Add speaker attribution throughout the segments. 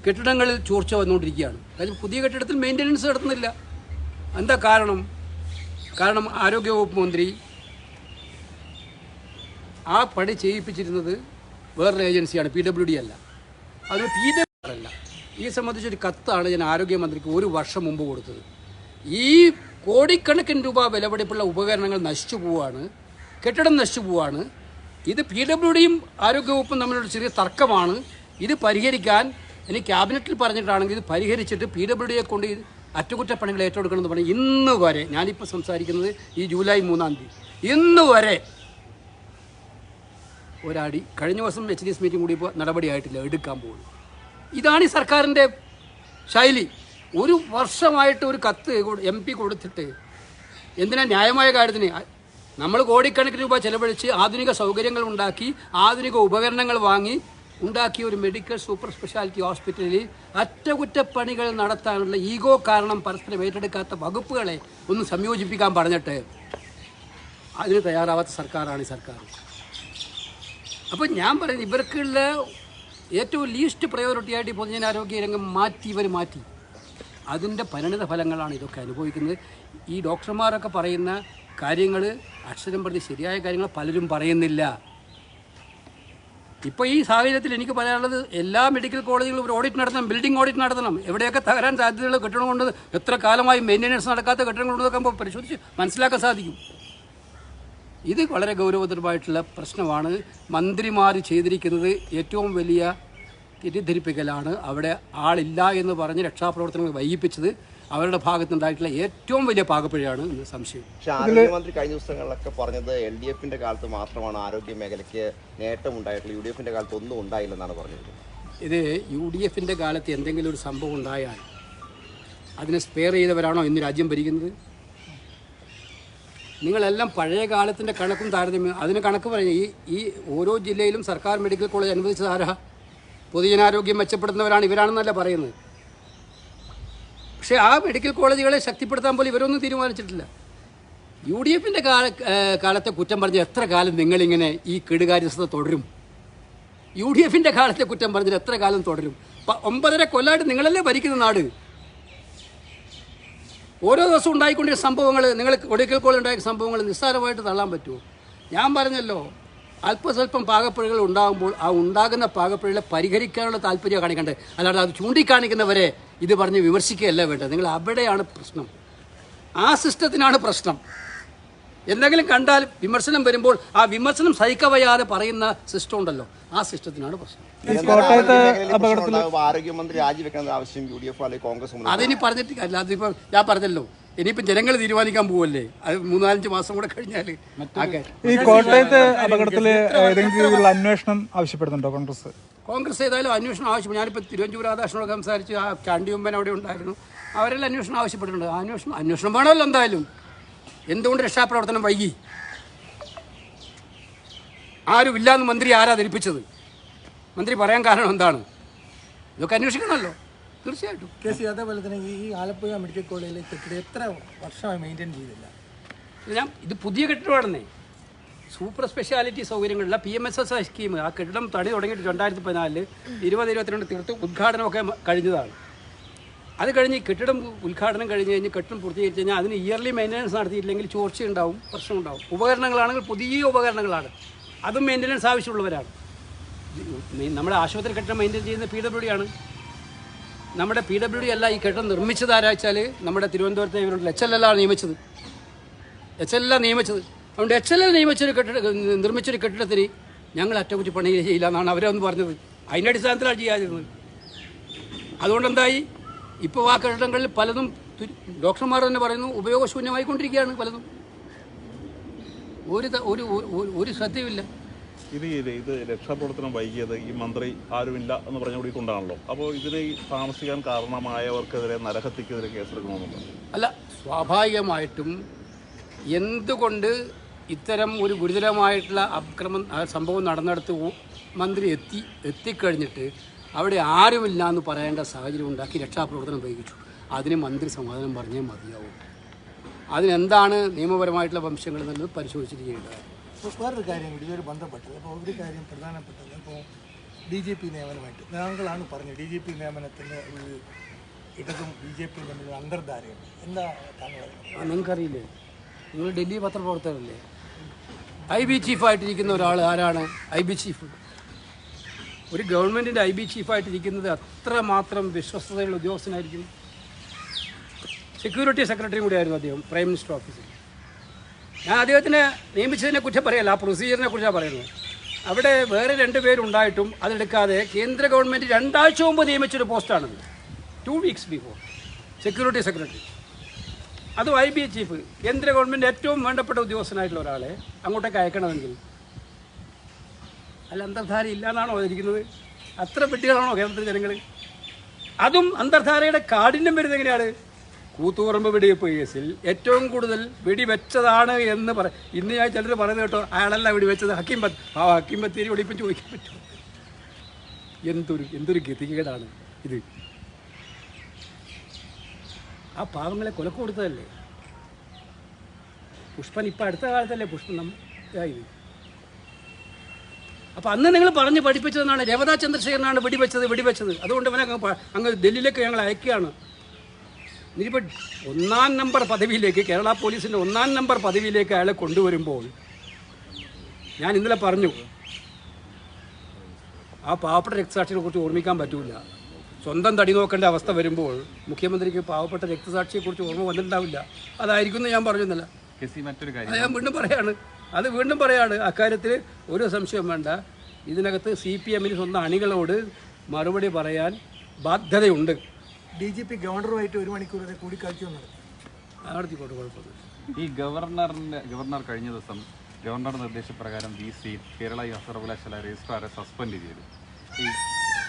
Speaker 1: കെട്ടിടങ്ങളിൽ ചോർച്ച വന്നുകൊണ്ടിരിക്കുകയാണ്. അതായത് പുതിയ കെട്ടിടത്തിൽ മെയിന്റനൻസ് നടത്തുന്നില്ല. എന്താ കാരണം? കാരണം ആരോഗ്യവകുപ്പ് മന്ത്രി ആ പണി ചെയ്യിപ്പിച്ചിരുന്നത് വേറൊരു ഏജൻസിയാണ് പി ഡബ്ല്യു ഡി അല്ല. അത് പി ഡബ്ല്യു അല്ല. ഈ സംബന്ധിച്ചൊരു കത്താണ് ഞാൻ ആരോഗ്യമന്ത്രിക്ക് ഒരു വർഷം മുമ്പ് കൊടുത്തത്. ഈ കോടിക്കണക്കിന് രൂപ വിലപിടിപ്പുള്ള ഉപകരണങ്ങൾ നശിച്ചു പോവാണ്. കെട്ടിടം നശിച്ചു പോവാണ്. ഇത് പി ഡബ്ല്യു ഡിയും ആരോഗ്യവകുപ്പും തമ്മിലുള്ള ചെറിയ തർക്കമാണ്. ഇത് പരിഹരിക്കാൻ ഇനി ക്യാബിനറ്റിൽ പറഞ്ഞിട്ടാണെങ്കിൽ ഇത് പരിഹരിച്ചിട്ട് പി ഡബ്ല്യു ഡിയെ കൊണ്ട് ഇത് അറ്റകുറ്റപ്പണികൾ ഏറ്റെടുക്കണമെന്ന് പറഞ്ഞ് ഇന്ന് വരെ ഞാനിപ്പോൾ സംസാരിക്കുന്നത് ഈ ജൂലൈ മൂന്നാം തീയതി. ഇന്ന് വരെ ഒരാടി കഴിഞ്ഞ ദിവസം എച്ച് ഡി എസ് മീറ്റിംഗ് കൂടി ഇപ്പോൾ നടപടിയായിട്ടില്ല എടുക്കാൻ പോകുന്നു ഇതാണ് ഈ സർക്കാരിന്റെ ശൈലി. ഒരു വർഷമായിട്ട് ഒരു കത്ത് എം പി കൊടുത്തിട്ട് എന്തിനാ ന്യായമായ കാര്യത്തിന്? നമ്മൾ കോടിക്കണക്കിന് രൂപ ചെലവഴിച്ച് ആധുനിക സൗകര്യങ്ങൾ ഉണ്ടാക്കി ആധുനിക ഉപകരണങ്ങൾ വാങ്ങി ഉണ്ടാക്കിയ ഒരു മെഡിക്കൽ സൂപ്പർ സ്പെഷ്യാലിറ്റി ഹോസ്പിറ്റലിൽ അറ്റകുറ്റപ്പണികൾ നടത്താനുള്ള ഈഗോ കാരണം പരസ്പരം ഏറ്റെടുക്കാത്ത വകുപ്പുകളെ ഒന്ന് സംയോജിപ്പിക്കാൻ പറഞ്ഞിട്ട് അതിന് തയ്യാറാവാത്ത സർക്കാരാണ് ഈ സർക്കാർ. അപ്പോൾ ഞാൻ പറയുന്നത് ഇവർക്കുള്ള ഏറ്റവും ലീസ്റ്റ് പ്രയോറിറ്റി ആയിട്ട് പൊതുജനാരോഗ്യ രംഗം മാറ്റി ഇവർ മാറ്റി. അതിന്റെ പരിണിത ഫലങ്ങളാണ് ഇതൊക്കെ അനുഭവിക്കുന്നത്. ഈ ഡോക്ടർമാരൊക്കെ പറയുന്ന കാര്യങ്ങൾ അക്ഷരം പ്രതി ശരിയായ കാര്യങ്ങൾ പലരും പറയുന്നില്ല. ഇപ്പോൾ ഈ സാഹചര്യത്തിൽ എനിക്ക് പറയാനുള്ളത് എല്ലാ മെഡിക്കൽ കോളേജുകളും ഒരു ഓഡിറ്റ് നടത്തണം ബിൽഡിംഗ് ഓഡിറ്റ് നടത്തണം. എവിടെയൊക്കെ തകരാൻ സാധ്യതയുള്ള കെട്ടിടം കൊണ്ട് എത്ര കാലമായി മെയിന്റനൻസ് നടക്കാത്ത കെട്ടിടം കൊണ്ടൊക്കെ നമുക്ക് പരിശോധിച്ച് മനസ്സിലാക്കാൻ സാധിക്കും. ഇത് വളരെ ഗൗരവതരമായിട്ടുള്ള പ്രശ്നമാണ്. മന്ത്രിമാർ ചെയ്തിരിക്കുന്നത് ഏറ്റവും വലിയ തെറ്റിദ്ധരിപ്പിക്കലാണ്. അവിടെ ആളില്ല എന്ന് പറഞ്ഞ് രക്ഷാപ്രവർത്തനങ്ങൾ വൈകിപ്പിച്ചത് അവരുടെ ഭാഗത്തുണ്ടായിട്ടുള്ള ഏറ്റവും വലിയ പാകപ്പിഴയാണ് എന്ന് സംശയം.
Speaker 2: പക്ഷെ ആരോഗ്യമന്ത്രി കഴിഞ്ഞ ദിവസങ്ങളിലൊക്കെ പറഞ്ഞത് എൽ ഡി എഫിന്റെ കാലത്ത് മാത്രമാണ് ആരോഗ്യ മേഖലയ്ക്ക് നേട്ടം ഉണ്ടായിട്ടുള്ളൂ യു ഡി എഫിന്റെ കാലത്ത് ഒന്നും ഉണ്ടായില്ലെന്നാണ് പറഞ്ഞത്.
Speaker 1: ഇത് യു ഡി എഫിന്റെ കാലത്ത് എന്തെങ്കിലും ഒരു സംഭവം ഉണ്ടായാൽ അതിനെ സ്പെയർ ചെയ്തവരാണോ ഇന്ന് രാജ്യം ഭരിക്കുന്നത്? നിങ്ങളെല്ലാം പഴയ കാലത്തിന്റെ കണക്കും താരതമ്യം അതിന് കണക്ക് പറഞ്ഞു ഈ ഈ ഓരോ ജില്ലയിലും സർക്കാർ മെഡിക്കൽ കോളേജ് അനുവദിച്ചത് ആരാ? പൊതുജനാരോഗ്യം മെച്ചപ്പെടുത്തുന്നവരാണ് ഇവരാണെന്നല്ല പറയുന്നത്. പക്ഷേ ആ മെഡിക്കൽ കോളേജുകളെ ശക്തിപ്പെടുത്താൻ പോലും ഇവരൊന്നും തീരുമാനിച്ചിട്ടില്ല. യു ഡി എഫിന്റെ കാല കാലത്തെ കുറ്റം പറഞ്ഞ് എത്ര കാലം നിങ്ങളിങ്ങനെ ഈ കെടുകാര്യസ്ഥത തുടരും? യു ഡി എഫിന്റെ കാലത്തെ കുറ്റം പറഞ്ഞിട്ട് എത്ര കാലം തുടരും? ഒമ്പതര കൊല്ലമായിട്ട് നിങ്ങളല്ലേ ഭരിക്കുന്ന നാട്? ഓരോ ദിവസവും ഉണ്ടായിക്കൊണ്ടിരിക്കുന്ന സംഭവങ്ങൾ നിങ്ങൾ ഒടുക്കൽ കോളിൽ ഉണ്ടായ സംഭവങ്ങൾ നിസ്സാരമായിട്ട് തള്ളാൻ പറ്റുമോ? ഞാൻ പറഞ്ഞല്ലോ അല്പസ്വല്പം പാകപ്പിഴകൾ ഉണ്ടാകുമ്പോൾ ആ ഉണ്ടാകുന്ന പാകപ്പിഴകളെ പരിഹരിക്കാനുള്ള താല്പര്യം കാണിക്കണ്ടേ അല്ലാതെ അത് ചൂണ്ടിക്കാണിക്കുന്നവരെ ഇത് പറഞ്ഞ് വിമർശിക്കുകയല്ല വേണ്ടത്. നിങ്ങൾ അവിടെയാണ് പ്രശ്നം. ആ സിസ്റ്റത്തിനാണ് പ്രശ്നം. എന്തെങ്കിലും കണ്ടാൽ വിമർശനം വരുമ്പോൾ ആ വിമർശനം സഹിക്കവയ്യാതെ പറയുന്ന സിസ്റ്റം ഉണ്ടല്ലോ. ആ സിസ്റ്റത്തിനാണ് പ്രശ്നം.
Speaker 2: ആരോഗ്യ മേഖലയിൽ പ്രശ്നം ഉണ്ടാകുമ്പോൾ ആരോഗ്യമന്ത്രി രാജിവെക്കണമെന്ന ആവശ്യം യു ഡി എഫ് അല്ലെങ്കിൽ കോൺഗ്രസ്
Speaker 1: അതിനി പറഞ്ഞിട്ട് അല്ല അതിപ്പോ ഞാൻ പറഞ്ഞല്ലോ. ഇനിയിപ്പം ജനങ്ങൾ തീരുമാനിക്കാൻ പോവല്ലേ? അത് മൂന്നാലഞ്ച് മാസം കൂടെ കഴിഞ്ഞാൽ
Speaker 3: ഈ കോട്ടയത്തെ അപകടത്തിൽ ഏതെങ്കിലും രീതിയിലുള്ള അന്വേഷണം ആവശ്യപ്പെടുന്നുണ്ടോ കോൺഗ്രസ്?
Speaker 1: കോൺഗ്രസ് ഏതായാലും അന്വേഷണം ആവശ്യം ഞാനിപ്പോൾ തിരുവഞ്ചൂർ രാധാകൃഷ്ണനോട് സംസാരിച്ച് ആ ചാണ്ടിയുമ്പൻ അവിടെ ഉണ്ടായിരുന്നു. അവരെല്ലാം അന്വേഷണം ആവശ്യപ്പെട്ടിട്ടുണ്ട്. അന്വേഷണം അന്വേഷണം വേണമല്ലോ എന്തായാലും. എന്തുകൊണ്ട് രക്ഷാപ്രവർത്തനം വൈകി? ആരും ഇല്ലാന്ന് മന്ത്രി ആരാ ധരിപ്പിച്ചത് മന്ത്രി പറയാൻ കാരണം എന്താണ്? ഇതൊക്കെ അന്വേഷിക്കണമല്ലോ. തീർച്ചയായിട്ടും.
Speaker 4: കെ സി അതേപോലെ തന്നെ ഈ ആലപ്പുഴ മെഡിക്കൽ കോളേജിലെ കെട്ടിടം എത്ര വർഷമായി മെയിന്റെയിൻ ചെയ്തില്ല?
Speaker 1: ഞാൻ ഇത് പുതിയ കെട്ടിടമാണെന്നേ. സൂപ്പർ സ്പെഷ്യാലിറ്റി സൗകര്യങ്ങളുള്ള P M S S I scheme ആ കെട്ടിടം തടി തുടങ്ങിയിട്ട് രണ്ടായിരത്തി പതിനാലിൽ ഇരുപത് ഇരുപത്തിരണ്ട് തീർത്ത് ഉദ്ഘാടനമൊക്കെ കഴിഞ്ഞതാണ്. അത് കഴിഞ്ഞ് കെട്ടിടം ഉദ്ഘാടനം കഴിഞ്ഞ് കഴിഞ്ഞ് കെട്ടിടം പൂർത്തീകരിച്ച് കഴിഞ്ഞാൽ അതിന് ഇയർലി മെയിന്റനൻസ് നടത്തിയില്ലെങ്കിൽ ചോർച്ച ഉണ്ടാവും പ്രശ്നം ഉണ്ടാവും ഉപകരണങ്ങളാണെങ്കിൽ പുതിയ ഉപകരണങ്ങളാണ്. അതും മെയിന്റനൻസ് ആവശ്യമുള്ളവരാണ്. നമ്മുടെ ആശുപത്രി കെട്ടിടം മെയിന്റെയിൻ ചെയ്യുന്ന പി ഡബ്ല്യു ആണ്. നമ്മുടെ പി ഡബ്ല്യു ഡി അല്ല ഈ കെട്ടിടം നിർമ്മിച്ചത് ആരാച്ചാൽ നമ്മുടെ തിരുവനന്തപുരത്തെ ഇവരുടെ എച്ച് എൽ എല്ലാണ് നിയമിച്ചത്. എച്ച് എൽ നിയമിച്ചത്. അതുകൊണ്ട് എച്ച് എൽ എൽ നിയമിച്ചൊരു കെട്ടിട നിർമ്മിച്ചൊരു കെട്ടിടത്തിന് ഞങ്ങൾ അറ്റകുറ്റപ്പണി ചെയ്യില്ല എന്നാണ് അവരൊന്ന് പറഞ്ഞത്. അതിന്റെ അടിസ്ഥാനത്തിലാണ് ചെയ്യാതിരുന്നത്. അതുകൊണ്ട് എന്തായി ഇപ്പോൾ ആ കെട്ടിടങ്ങളിൽ പലതും ഡോക്ടർമാർ തന്നെ പറയുന്നു ഉപയോഗശൂന്യമായിക്കൊണ്ടിരിക്കുകയാണ് പലതും. ഒരു ഒരു ഒരു- ശ്രദ്ധയുമില്ല.
Speaker 5: ഇത് ഇത് ഇത് രക്ഷാപ്രവർത്തനം വൈകിയത് ഈ മന്ത്രി ആരുമില്ല എന്ന് പറഞ്ഞുകൂടി കൊണ്ടാണല്ലോ. അപ്പോൾ ഇതിന് താമസിക്കാൻ കാരണമായവർക്കെതിരെ നരഹത്യക്കെതിരെ കേസെടുക്കണമെന്നുണ്ട്?
Speaker 1: അല്ല സ്വാഭാവികമായിട്ടും എന്തുകൊണ്ട് ഇത്തരം ഒരു ഗുരുതരമായിട്ടുള്ള അക്രമം സംഭവം നടന്നിടത്ത് മന്ത്രി എത്തി എത്തിക്കഴിഞ്ഞിട്ട് അവിടെ ആരുമില്ല എന്ന് പറയേണ്ട സാഹചര്യം ഉണ്ടാക്കി രക്ഷാപ്രവർത്തനം ഉപയോഗിച്ചു. അതിന് മന്ത്രി സമാധാനം പറഞ്ഞേ മതിയാവും. അതിനെന്താണ് നിയമപരമായിട്ടുള്ള വംശങ്ങൾ എന്നുള്ളത് പരിശോധിച്ചിട്ട് ചെയ്യേണ്ടത്
Speaker 4: ഇപ്പോൾ വേറൊരു കാര്യം കൂടി ഇതൊരു ബന്ധപ്പെട്ടത്. അപ്പോൾ ഒരു കാര്യം പ്രധാനപ്പെട്ടത്. ഇപ്പോൾ ഡി ജി പി നിയമനമായിട്ട് താങ്കളാണ് പറഞ്ഞത്. ഡി ജി പി നിയമനത്തിന്റെ ഒരു ഇടതും ബി ജെ പിയും തമ്മിലുള്ള അന്തർധാരയുണ്ട്. എന്താ താങ്കൾ
Speaker 1: നിങ്ങൾക്കറിയില്ലേ? നിങ്ങൾ ഡൽഹി പത്രപ്രവർത്തകരല്ലേ? ഐ ബി ചീഫായിട്ടിരിക്കുന്ന ഒരാൾ ആരാണ്? ഐ ബി ചീഫ് ഒരു ഗവൺമെന്റിന്റെ ഐ ബി ചീഫായിട്ടിരിക്കുന്നത് അത്രമാത്രം വിശ്വസ്തതയുള്ള ഉദ്യോഗസ്ഥനായിരിക്കും. സെക്യൂരിറ്റി സെക്രട്ടറി കൂടിയായിരുന്നു അദ്ദേഹം പ്രൈം മിനിസ്റ്റർ ഓഫീസിൽ ഞാൻ അദ്ദേഹത്തിനെ നിയമിച്ചതിനെ കുറിച്ച് പറയല്ല ആ പ്രൊസീജിയറിനെ കുറിച്ചാണ് പറയുന്നത്. അവിടെ വേറെ രണ്ട് പേരുണ്ടായിട്ടും അതെടുക്കാതെ കേന്ദ്ര ഗവൺമെന്റ് രണ്ടാഴ്ച മുമ്പ് നിയമിച്ചൊരു പോസ്റ്റാണിത് two weeks before security secretary അതും ഐ ബി ചീഫ് കേന്ദ്ര ഗവൺമെന്റ് ഏറ്റവും വേണ്ടപ്പെട്ട ഉദ്യോഗസ്ഥനായിട്ടുള്ള ഒരാളെ അങ്ങോട്ടേക്ക് അയക്കണമെങ്കിൽ. അല്ല അന്തർധാര ഇല്ലാന്നാണോ ഇരിക്കുന്നത്? അത്ര പെട്ടികളാണോ കേരളത്തിലെ ജനങ്ങൾ അതും അന്തർധാരയുടെ കാഠിന്യം വരുന്നത് എങ്ങനെയാണ്? കൂത്തുപറമ്പ് വെടിവെപ്പ് കേസിൽ ഏറ്റവും കൂടുതൽ വെടിവെച്ചതാണ് എന്ന് പറ ഇന്ന് ഞാൻ ചിലർ പറയുന്നത് കേട്ടോ അയാളല്ല വെടിവെച്ചത്. ഹക്കീം ബത്ത് ആ ഹക്കീം ബത്തേരി വെടിപ്പം ചോദിക്കാൻ പറ്റുമോ? എന്തൊരു എന്തൊരു ഗതികേടാണ് ഇത്. ആ പാവങ്ങളെ കൊലക്ക് കൊടുത്തതല്ലേ? പുഷ്പൻ ഇപ്പം അടുത്ത കാലത്തല്ലേ പുഷ്പൻ നമ്മൾ ഇതായി. അപ്പം അന്ന് നിങ്ങൾ പറഞ്ഞ് പഠിപ്പിച്ചതെന്നാണ് രവതാ ചന്ദ്രശേഖരനാണ് വെടിവെച്ചത് വെടിവെച്ചത്. അതുകൊണ്ട് അവനെ അങ്ങ് ഡൽഹിയിലേക്ക് ഞങ്ങൾ അയക്കുകയാണ്. ഇനിയിപ്പോൾ ഒന്നാം നമ്പർ പദവിയിലേക്ക് കേരള പോലീസിന്റെ ഒന്നാം നമ്പർ പദവിയിലേക്ക് അയാളെ കൊണ്ടുവരുമ്പോൾ ഞാൻ ഇന്നലെ പറഞ്ഞു ആ പാവപ്പെട്ട രക്തസാക്ഷിയെ കുറിച്ച് ഓർമ്മിക്കാൻ പറ്റൂല. സ്വന്തം തടി നോക്കേണ്ട അവസ്ഥ വരുമ്പോൾ മുഖ്യമന്ത്രിക്ക് പാവപ്പെട്ട രക്തസാക്ഷിയെക്കുറിച്ച് ഓർമ്മ വന്നിട്ടുണ്ടാവില്ല. അതായിരിക്കും എന്ന് ഞാൻ പറഞ്ഞില്ല ഞാൻ വീണ്ടും പറയാണ്. അത് വീണ്ടും പറയാണ്. അക്കാര്യത്തിൽ ഒരു സംശയം വേണ്ട. ഇതിനകത്ത് സി പി എമ്മിന് സ്വന്തം അണികളോട് മറുപടി പറയാൻ ബാധ്യതയുണ്ട്.
Speaker 4: ഡി ജി പി ഗവർണറുമായിട്ട് ഒരു മണിക്കൂർ വരെ കൂടിക്കാഴ്ച നടത്തി
Speaker 1: നടത്തിക്കോട്ടെ കുഴപ്പമില്ല
Speaker 6: ഈ ഗവർണറിന്റെ ഗവർണർ കഴിഞ്ഞ ദിവസം ഗവർണറുടെ നിർദ്ദേശപ്രകാരം വി സി കേരള സർവകലാശാല രജിസ്ട്രാറെ സസ്പെൻഡ് ചെയ്തു. ഈ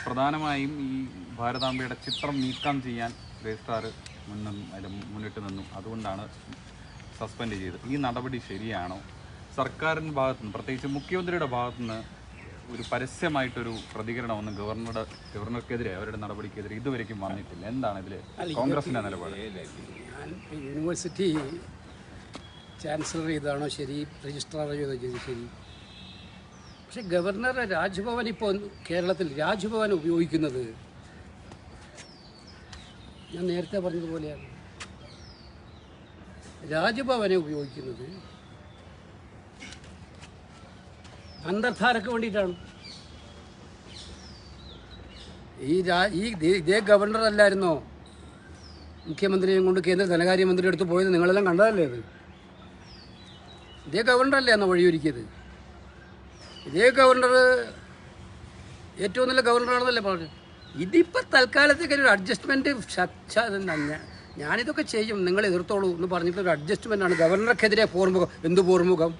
Speaker 6: പ്രധാനമായും ഈ ഭാരതാംബയുടെ ചിത്രം നീക്കം ചെയ്യാൻ രജിസ്ട്രാർ മുന്നും അതിൽ മുന്നിട്ട് നിന്നു. അതുകൊണ്ടാണ് സസ്പെൻഡ് ചെയ്തത്. ഈ നടപടി ശരിയാണോ? സർക്കാരിന്റെ ഭാഗത്തുനിന്ന് പ്രത്യേകിച്ച് മുഖ്യമന്ത്രിയുടെ ഭാഗത്തുനിന്ന് ഒരു പരസ്യമായിട്ടൊരു പ്രതികരണം ഒന്നും ഗവർണറുടെ ഗവർണർക്കെതിരെ അവരുടെ നടപടിക്കെതിരെ ഇതുവരെയ്ക്കും വന്നിട്ടില്ല. എന്താണ് ഇതിൽ കോൺഗ്രസിന്റെ നിലപാട്?
Speaker 1: യൂണിവേഴ്സിറ്റി ചാൻസലർ ചെയ്താണോ ശരി രജിസ്ട്രാർ ചെയ്തോ ശരി? പക്ഷെ ഗവർണർ രാജ്ഭവൻ ഇപ്പോൾ കേരളത്തിൽ രാജ്ഭവൻ ഉപയോഗിക്കുന്നത്? ഞാൻ നേരത്തെ പറഞ്ഞതുപോലെയാണ്. രാജ്ഭവനെ ഉപയോഗിക്കുന്നത് അന്തർധാരക്ക് വേണ്ടിയിട്ടാണ്. ഈ രാ ഈ ഇതേ ഗവർണർ അല്ലായിരുന്നോ? മുഖ്യമന്ത്രിയെയും കൊണ്ട് കേന്ദ്ര ധനകാര്യമന്ത്രിയുടെ അടുത്ത് പോയത് നിങ്ങളെല്ലാം കണ്ടതല്ലേ അത്? ഇതേ ഗവർണറല്ലേ അന്ന് വഴിയൊരുക്കിയത്? ഇതേ ഗവർണർ ഏറ്റവും നല്ല ഗവർണറാണെന്നല്ലേ പറഞ്ഞു ഇതിപ്പോൾ തൽക്കാലത്തേക്ക് ഒരു അഡ്ജസ്റ്റ്മെന്റ് ഞാനിതൊക്കെ ചെയ്യും. നിങ്ങൾ എതിർത്തോളൂ എന്ന് പറഞ്ഞിട്ട് ഒരു അഡ്ജസ്റ്റ്മെന്റ് ആണ്. ഗവർണർക്കെതിരെ പോർമുഖം. എന്ത് പോർമുഖം?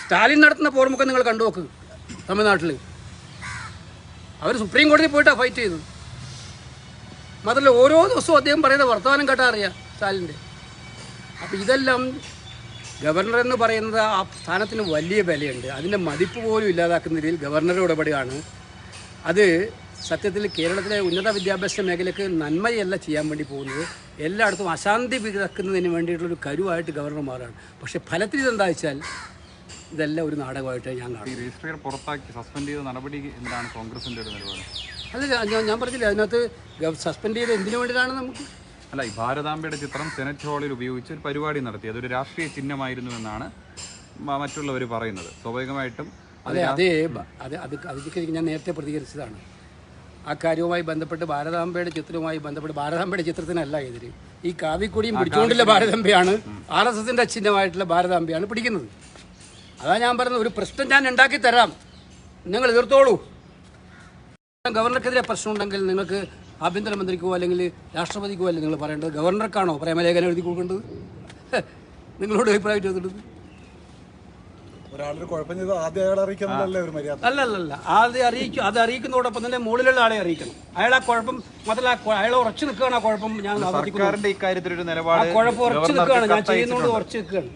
Speaker 1: സ്റ്റാലിൻ നടത്തുന്ന പോർമുഖം നിങ്ങൾ കണ്ടു നോക്ക്. തമിഴ്നാട്ടിൽ അവർ സുപ്രീം കോടതി പോയിട്ടാണ് ഫൈറ്റ് ചെയ്തത്. മാത്രമല്ല ഓരോ ദിവസവും അദ്ദേഹം പറയുന്ന വർത്തമാനം കേട്ടാ അറിയാം സ്റ്റാലിന്റെ അപ്പോൾ ഇതെല്ലാം ഗവർണർ എന്ന് പറയുന്നത് ആ സ്ഥാനത്തിന് വലിയ വിലയുണ്ട്. അതിന്റെ മതിപ്പ് പോലും ഇല്ലാതാക്കുന്ന രീതിയിൽ ഗവർണറുടെ ഇടപെടുകയാണ് അത് സത്യത്തിൽ കേരളത്തിലെ ഉന്നത വിദ്യാഭ്യാസ മേഖലയ്ക്ക് നന്മയല്ല ചെയ്യാൻ വേണ്ടി പോകുന്നത്. എല്ലായിടത്തും അശാന്തി വിതക്കുന്നതിന് വേണ്ടിയിട്ടുള്ളൊരു കരുവായിട്ട് ഗവർണർ മാറുകയാണ്. പക്ഷേ ഫലത്തിൽ ഇതെന്താ വെച്ചാൽ ഇതെല്ലാം ഒരു നാടകമായിട്ട് ഞാൻ
Speaker 6: കാണുന്നത്.
Speaker 1: കാണും
Speaker 6: രജിസ്ട്രിയെ പുറത്താക്കി സസ്പെൻഡ് ചെയ്ത നടപടി എന്താണ് കോൺഗ്രസിന്റെ ഒരു നിലപാട്?
Speaker 1: അല്ല ഞാൻ ഞാൻ പറഞ്ഞില്ല അതിനകത്ത് സസ്പെൻഡ് ചെയ്ത് എന്തിനു വേണ്ടിയിട്ടാണ് നമുക്ക്
Speaker 6: അല്ല ഈ ഭാരതാംബയുടെ ചിത്രം സെനറ്റ് ഹാളിൽ ഉപയോഗിച്ച് ഒരു പരിപാടി നടത്തി. അതൊരു രാഷ്ട്രീയ ചിഹ്നമായിരുന്നു എന്നാണ് മറ്റുള്ളവർ പറയുന്നത്. സ്വാഭാവികമായിട്ടും
Speaker 1: അതെ അതേ അത് അത് അതിലേക്ക് ഞാൻ നേരത്തെ പ്രതികരിച്ചതാണ്. ആ കാര്യവുമായി ബന്ധപ്പെട്ട് ഭാരതാംബയുടെ ചിത്രവുമായി ബന്ധപ്പെട്ട് ഭാരതാംബയുടെ ചിത്രത്തിനല്ല എതിര്. ഈ കാവിക്കൊടിയും പിടിച്ചുകൊണ്ടുള്ള ഭാരതാംബയാണ് ആർ എസ് എസിന്റെ ചിഹ്നമായിട്ടുള്ള ഭാരതാംബയാണ് പിടിക്കുന്നത്. അതാ ഞാൻ പറഞ്ഞത് ഒരു പ്രശ്നം ഞാൻ ഉണ്ടാക്കി തരാം. നിങ്ങൾ എതിർത്തോളൂ. ഗവർണർക്കെതിരെ പ്രശ്നമുണ്ടെങ്കിൽ നിങ്ങൾക്ക് ആഭ്യന്തരമന്ത്രിക്കോ അല്ലെങ്കിൽ രാഷ്ട്രപതിക്കോ അല്ലെങ്കിൽ നിങ്ങൾ പറയേണ്ടത്? ഗവർണർക്കാണോ പ്രേമലേഖനം എഴുതി കൊടുക്കേണ്ടത്? നിങ്ങളോട് അഭിപ്രായം
Speaker 3: ആദ്യം മര്യാദ?
Speaker 1: അല്ല അല്ല അല്ല. അത് അറിയിക്കും അത് അറിയിക്കുന്നതോടൊപ്പം തന്നെ മുകളിലുള്ള ആളെ അറിയിക്കണം. അയാൾ ആ കുഴപ്പം മുതല അയാളെ അയാൾ ഉറച്ചു നിൽക്കുകയാണ് ആ കുഴപ്പം ഞാൻ
Speaker 6: സർക്കാരിന്റെ ഇക്കാര്യത്തിൽ ഒരു
Speaker 1: ആ
Speaker 6: നിലപാട്
Speaker 1: കുഴപ്പം ഉറച്ചു നിൽക്കുകയാണ്. ഞാൻ ചെയ്യുന്നതുകൊണ്ട്. ഉറച്ചു നിൽക്കുകയാണ്.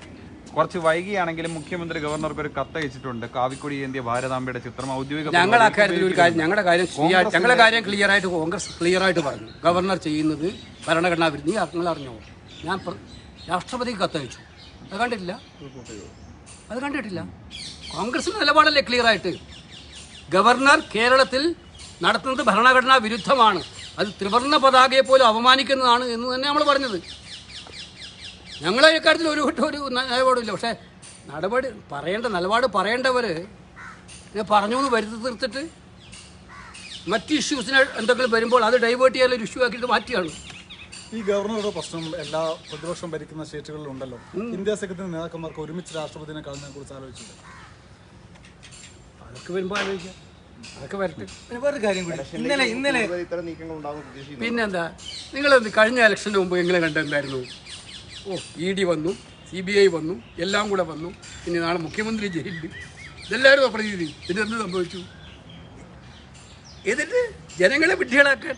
Speaker 6: കുറച്ച് വൈകിയാണെങ്കിലും മുഖ്യമന്ത്രി ഗവർണർക്ക് ഒരു കത്തയച്ചിട്ടുണ്ട് കാവിക്കൊടി ഏന്തിയ ഭാരതാംബയുടെ ചിത്രം ഔദ്യോഗിക
Speaker 1: ഞങ്ങൾ ഒരു കാര്യം ഞങ്ങളുടെ കാര്യം ഞങ്ങളുടെ കാര്യം ക്ലിയർ ആയിട്ട് കോൺഗ്രസ് ക്ലിയർ ആയിട്ട് പറഞ്ഞു. ഗവർണർ ചെയ്യുന്നത് ഭരണഘടനാ വിരുദ്ധി നിങ്ങൾ അറിഞ്ഞോ ഞാൻ രാഷ്ട്രപതിക്ക് കത്തയച്ചു അത് കണ്ടിട്ടില്ല? അത് കണ്ടിട്ടില്ല. കോൺഗ്രസിന്റെ നിലപാടല്ലേ ക്ലിയർ ആയിട്ട്? ഗവർണർ കേരളത്തിൽ നടത്തുന്നത് ഭരണഘടനാ വിരുദ്ധമാണ്. അത് ത്രിവർണ പതാകയെ പോലും അവമാനിക്കുന്നതാണ് എന്ന് തന്നെ നമ്മൾ പറഞ്ഞത്. ഞങ്ങളെ കാര്യത്തിൽ ഒരു ഒരു നിലപാടില്ല പക്ഷേ നടപടി പറയേണ്ട നിലപാട് പറയേണ്ടവർ ഞാൻ പറഞ്ഞു എന്ന് വരുത്തി തീർത്തിട്ട് മറ്റ് ഇഷ്യൂസിന് എന്തെങ്കിലും വരുമ്പോൾ അത് ഡൈവേർട്ട് ചെയ്യാൻ ഒരു ഇഷ്യൂ ആക്കിയിട്ട് മാറ്റിയാണ്.
Speaker 7: ഈ ഗവർണറുടെ പ്രശ്നം എല്ലാ പ്രതിപക്ഷം ഭരിക്കുന്ന സ്റ്റേറ്റുകളിലും ഉണ്ടല്ലോ. ഇന്ത്യ സഖ്യത്തിന്റെ നേതാക്കന്മാർക്ക് ഒരുമിച്ച് രാഷ്ട്രപതിനെ കാണുന്നതിനെ കുറിച്ച് ആലോചിച്ചിട്ടുണ്ട്
Speaker 1: അതൊക്കെ വരുമ്പോൾ ആലോചിക്കാം. അതൊക്കെ വരട്ടെ.
Speaker 4: പിന്നെ വേറൊരു കാര്യം കൂടി. ഇന്നലെ ഇന്നലെ
Speaker 1: പിന്നെന്താ? നിങ്ങൾ കഴിഞ്ഞ ഇലക്ഷന് മുമ്പ് എങ്ങനെ കണ്ടെന്തായിരുന്നു ഓ ഇ ഡി വന്നു സി ബി ഐ വന്നു എല്ലാം കൂടെ വന്നു. ഇനി നാളെ മുഖ്യമന്ത്രി ജയിലിൽ ഇതെല്ലാവരും അപ്രതീതി. ഇതിനെന്ത് സംഭവിച്ചു? എന്നിട്ട് ജനങ്ങളെ വിഡ്ഢികളാക്കാൻ